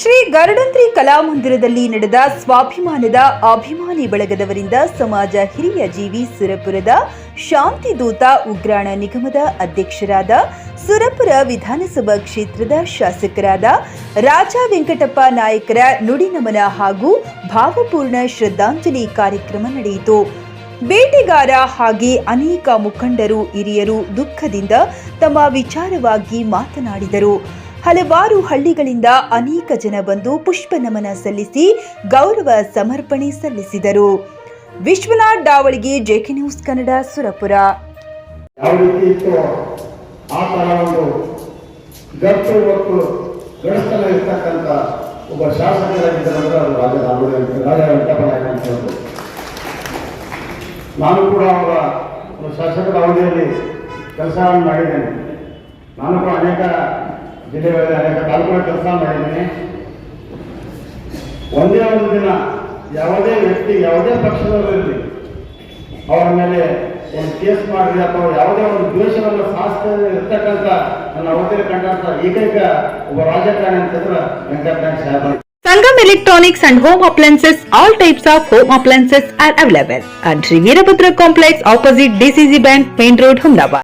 ಶ್ರೀ ಗರುಡಂತ್ರಿ ಕಲಾಮಂದಿರದಲ್ಲಿ ನಡೆದ ಸ್ವಾಭಿಮಾನದ ಅಭಿಮಾನಿ ಬಳಗದವರಿಂದ ಸಮಾಜ ಹಿರಿಯ ಜೀವಿ ಸುರಪುರದ ಶಾಂತಿದೂತ ಉಗ್ರಾಣ ನಿಗಮದ ಅಧ್ಯಕ್ಷರಾದ ಸುರಪುರ ವಿಧಾನಸಭಾ ಕ್ಷೇತ್ರದ ಶಾಸಕರಾದ ರಾಜಾ ವೆಂಕಟಪ್ಪ ನಾಯಕರ ನುಡಿನಮನ ಹಾಗೂ ಭಾವಪೂರ್ಣ ಶ್ರದ್ಧಾಂಜಲಿ ಕಾರ್ಯಕ್ರಮ ನಡೆಯಿತು. ಬೇಟೆಗಾರ ಹಾಗೆ ಅನೇಕ ಮುಖಂಡರು ಹಿರಿಯರು ದುಃಖದಿಂದ ತಮ್ಮ ವಿಚಾರವಾಗಿ ಮಾತನಾಡಿದರು. ಹಲವಾರು ಹಳ್ಳಿಗಳಿಂದ ಅನೇಕ ಜನ ಬಂದು ಪುಷ್ಪ ನಮನ ಸಲ್ಲಿಸಿ ಗೌರವ ಸಮರ್ಪಣೆ ಸಲ್ಲಿಸಿದರು. ವಿಶ್ವನಾಥ್ ಡಾವಳಿಗೆ ಜೆಕೆ ನ್ಯೂಸ್ ಕನ್ನಡ, ಸುರಪುರ. ಒಬ್ಬ ಹೇಳ್ಬೋದು. ನಾನು ಕೂಡ ಅವರ ಶಾಸಕರ ಅವಧಿಯಲ್ಲಿ ಕೆಲಸವನ್ನು ಮಾಡಿದ್ದೇನೆ. ನಾನು ಕೂಡ ಅನೇಕ ಜಿಲ್ಲೆಗಳಲ್ಲಿ ಅನೇಕ ತಾಲೂಕುಗಳ ಕೆಲಸ ಮಾಡಿದ್ದೇನೆ ಒಂದೇ ಒಂದು ದಿನ ಯಾವುದೇ ವ್ಯಕ್ತಿ ಯಾವುದೇ ಪಕ್ಷದವರಿರಲಿ ಅವರ ಮೇಲೆ ಒಂದು ಕೇಸ್ ಮಾಡಿ ಅಥವಾ ಯಾವುದೇ ಒಂದು ದ್ವೇಷವನ್ನು ಸಾಧಿಸ್ತಾ ಇರ್ತಕ್ಕಂಥ ನನ್ನ ಅವಧಿಯಲ್ಲಿ ಕಂಡಂತ ಏಕೈಕ ಒಬ್ಬ ರಾಜಕಾರಣಿ ಅಂತಂದ್ರೆ ವೆಂಕಟನಾಥ ಸಾಹೇಬ Sangam Electronics and Home Appliances, all types of home appliances are available at Sri Veerabhadra Complex opposite DCC Bank, Main Road, Humdabad.